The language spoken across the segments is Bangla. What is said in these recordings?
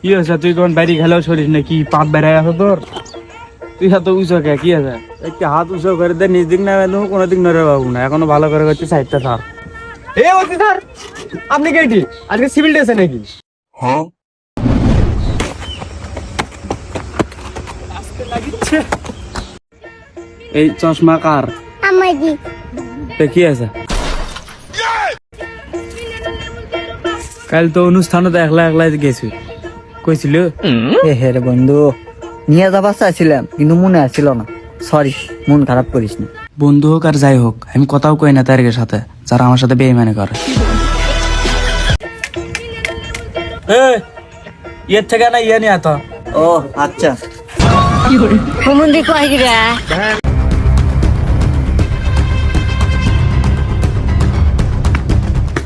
কি আছে তুই কোন বাড়ি খেলেও সরিস না কি পাঁচ বেড়াই আছে তোর? তুই হাত উঁচু কে? কি আছে একটু হাত উঁচু করে দে নিজ দিক না বেলু কোনো দিক নড়ে পাবো না এখনও ভালো করে করছে সাইডটা থার এ ওসি স্যার আপনি কে এটি? আজকে সিভিল ড্রেসে নাকি? এই চশমা কার? আমাজি তে কি আছে? কাল তো অনুষ্ঠানে একলা একলা গেছি। কইছিল? এ হে রে বন্ধু নিয়ে যাবার চাইছিলাম কিন্তু মনে আসছিল না। সরি মন খারাপ করিস না। বন্ধু হোক আর যাই হোক আমি কথাও কই না তার সাথে যারা আমার সাথে বেইমানি করে। ইয়ের থেকে না ইয়ে নিয়ে আতো ও আচ্ছা। কয়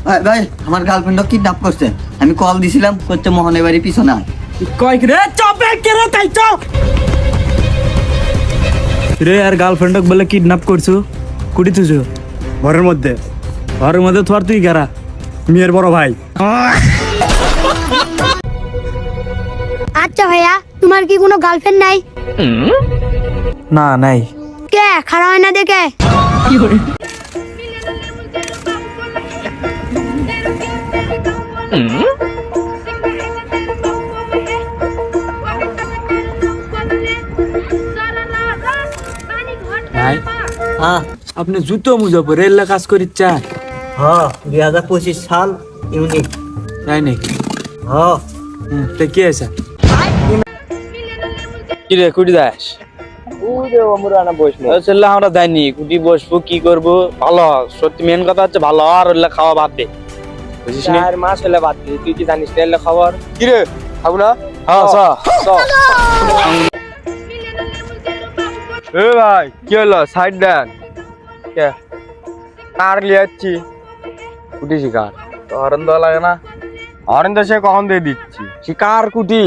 ভাই, ভাই আমার গার্লফ্রেন্ড কিডন্যাপ করছে। আমি কল দিছিলাম করছে মোহনের বাড়ি পিছনে আয়। কয় রে চপ কে রে তাই চপ রে আর গার্লফ্রেন্ড বলে কিডন্যাপ করছ? কুড়ি তুছো ঘরের মধ্যে। ঘরের মধ্যে তোর তুই গেরা মেয়ের বড় ভাই। আচ্ছা ভাইয়া তোমার কি কোনো গার্লফ্রেন্ড নাই? না নাই। কে? খারাপ হয় না দেখে? নাই হ্যাঁ আপনি জুতো মুজো পরে এল্লা কাজ করি চায় হ্যাঁ দুই হাজার পঁচিশ সাল ইউনিক। তাই নাকি? হ্যাঁ। তা কি আছে কি রে কুড়ি দাস? আমরা যাইনি কুটি বসবো কি করব? ভালো সত্যি মেন কথা হচ্ছে ভালো আর খাওয়া বাদ দে। বুঝিস নি? চার মাস হলে বাদ দিই তুই কি জানিস এলে খবর কি রে খাব না? হ্যাঁ, এ ভাই কি হলো? সাইড দেন। কে কার লিয়াচ্ছি? কুটি শিকার। তো হরণ দেওয়া লাগে না? অরেন্দ্র সে কখন দিয়ে দিচ্ছি? শিকার কুটি।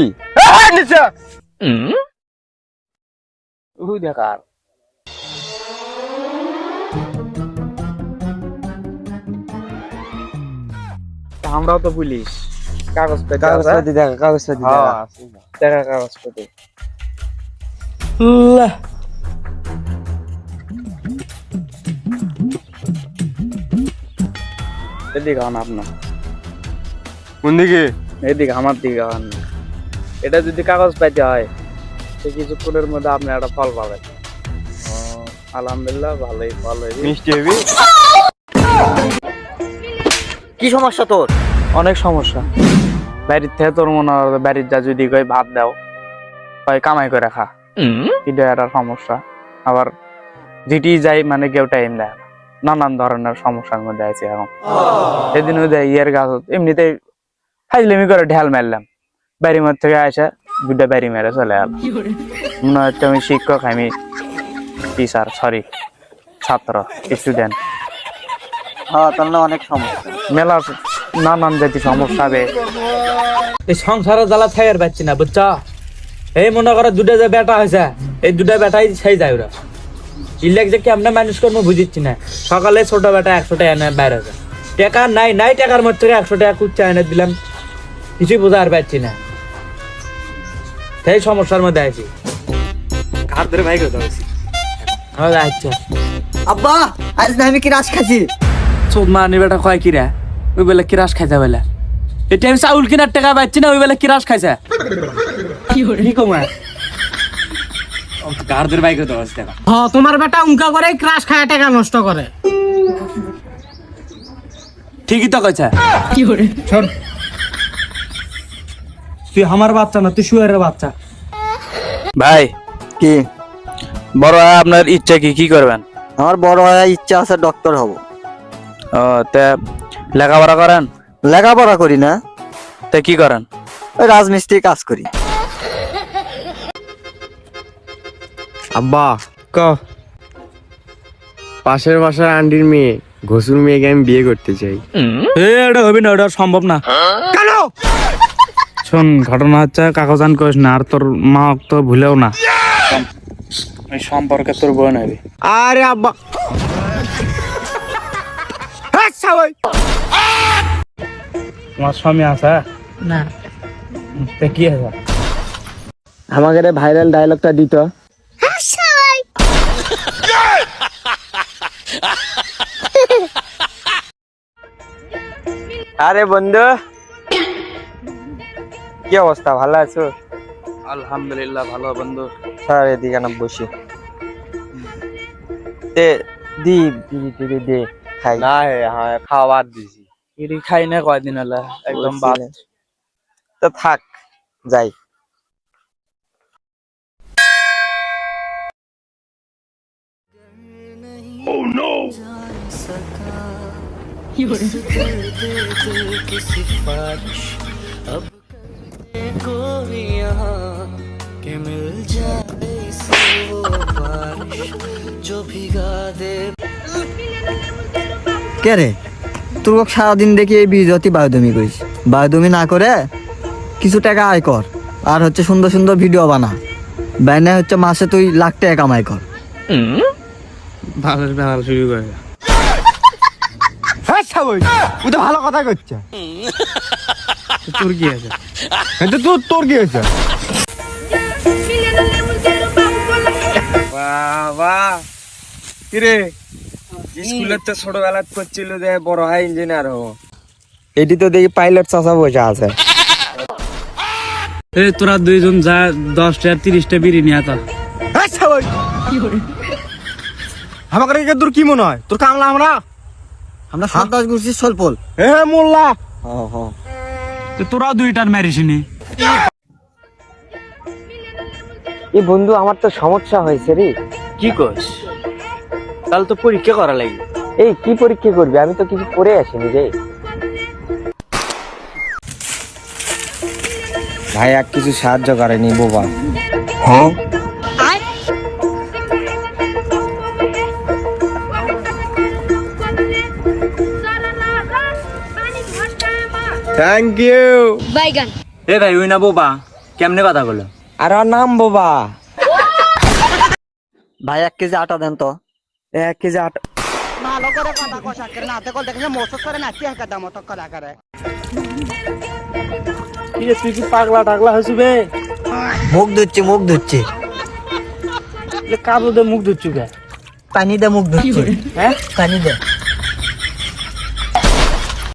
দেখার আমরাও তো পুলিশ। কাগজ পেতে কাগজপাতি দেখা কাগজপাতি দেখা। দেখা এদিকে আন আপনার কোন দিকে? এদিকে আমার দিকে আন। এটা যদি কাগজ পাইতে হয় সে কিছুক্ষণের মধ্যে আপনি একটা ফল পাবেন। আলহামদুলিল্লাহ ভালোই ফল হয়েছে মিষ্টি হেবি? কি সমস্যা তোর? অনেক সমস্যা। বাড়ির থেকে তোর মনে হয় বাড়ির যা যদি কই ভাত দাও কয় কামাই করে খা। এটা একটা সমস্যা। আবার যেটি যাই মানে কেউ টাইম দেয় না। নানান ধরনের সমস্যার মধ্যে আছে এখন। সেদিন ইয়ের গাছ এমনিতে ফাইজলেমি করে ঢেল মারলাম। বাড়ির মধ্যে থেকে আসে দুটা বাড়ি মেরে চলে গেল মনে হচ্ছে আমি শিক্ষক আমি টিচার সরি ছাত্র স্টুডেন্ট হ্যাঁ তার না অনেক সমস্যা। মেলা নানান জাতি সমস্যা হবে এই সংসারে জ্বালা ছাইয়ের পাচ্ছি না বুঝছ? এই মনে করো দুটা যে বেটা হয়েছে এই দুটা বেটাই ছাই যায় ওরা। ইলেক যে কেমনে মানুষ করব বুঝিচ্ছি না। সকালে ছোট বেটা একশো টাকা এনে বাইরে যায়। টাকা নাই নাই টাকার মধ্যে থেকে একশো টাকা কুচ্চা এনে দিলাম। কিছুই বোঝা আর পাচ্ছি না। সেই সমস্যার মধ্যে আছি। কার ধরে ভাই কথা বলছি আচ্ছা। আব্বা আজ না আমি কি রাস খাচ্ছি চোদ মারানি বেটা কয় কিরা? ওই বেলা কিরাস খাইছে বেলা। এটা আমি চাউল কিনার টাকা পাচ্ছি না ওই বেলা কিরাস খাইছে। কি কমা গার্দের বাইকে তো আছে টাকা হ্যাঁ তোমার বেটা উঙ্কা করে ক্রাশ খায় টাকা নষ্ট করে। ঠিকই তো কইছে। শোন। তুই আমার বাচ্চা না তুই শুয়ারের বাচ্চা। ভাই কি? বড় আপনার ইচ্ছা কি কি করবেন? আমার বড় হওয়ার ইচ্ছা আছে ডক্টর হব। ও তে লেখাপড়া করেন? লেখাপড়া করি না। তে কি করেন? ওই রাজমিস্ত্রি কাজ করি। আব্বা ক। পাশের বাসার আন্টির মেয়ে ঘসুর মেয়েকে আমি বিয়ে করতে চাই। এটা হবে না ওটা সম্ভব না। কেন? শোন ঘটনা হচ্ছে কাগজান কইস না আর তোর মা তো ভুলেও না। ওই সম্পর্কে তোর বোন হবে আরে আব্বা। আচ্ছা ওই তোমার স্বামী আছে? না। কি আছে? আমাকে ভাইরাল ডায়লগটা দিত। আরে বন্ধু। কি অবস্থা? ভালো আছো? আলহামদুলিল্লাহ ভালো বন্ধু। স্যার এদিকে না বসি। তে দি দি দি দে খাই। না হ্যাঁ খাওয়া বাদ দিছি। ইডি খাই না কয়দিন হলো? একদম বাদ। তো থাক যাই। কে রে? তোর সারাদিন দেখি এই বিজতি বায়ুদমি করিস। বায়ুদমি না করে কিছু টাকা আয় কর আর হচ্ছে সুন্দর সুন্দর ভিডিও বানা। বাইনে হচ্ছে মাসে তুই লাখ টাকা কামাই কর। ভালো ভালো শুরু করে। সাবই ও তো ভালো কথা করছে। তোর কি তোর তোর কি হয়েছে? বাবা। কিরে? স্কুলের তো ছোটবেলা করছিল যে বড় হয় ইঞ্জিনিয়ার হব। এটি তো দেখি পাইলট চাষা বসে আছে। এ তোরা দুইজন যা দশটা তিরিশটা বিড়ি নিয়ে আতা আমাকে তোর কি মনে হয়? তোর কামলা আমরা? আমরা সন্ত্রাস ঘুরছি সলপল। এ মোল্লা। তোরা দুইটার মেরিসিনি এই বন্ধু আমার তো সমস্যা হয়েছে রে। কি করছ? কাল তো পরীক্ষা করা লাগবে। এই কি পরীক্ষা করবি? আমি তো কিছু পড়ে আসিনি রে। ভাই আর কিছু সাহায্য করেনি বোবা। থ্যাংক ইউ বাইগান এ ভাই ওই না বোবা। কেমনে কথা বলো? আর ওর নাম বোবা। ভাই এক কেজি আটা দেন তো। এক কেজি আটা। ভালো করে কথা কষা করে না দেখো দেখে মসত করে নাচি হাঁকা দাম তো করা। করে কি তুই কি পাগলা টাগলা হয়েছু বে? মুখ ধুচ্ছি মুখ ধুচ্ছি। কাবু দে মুখ ধুচ্ছু কে? পানি দে মুখ ধুচ্ছি। হ্যাঁ? পানি দে।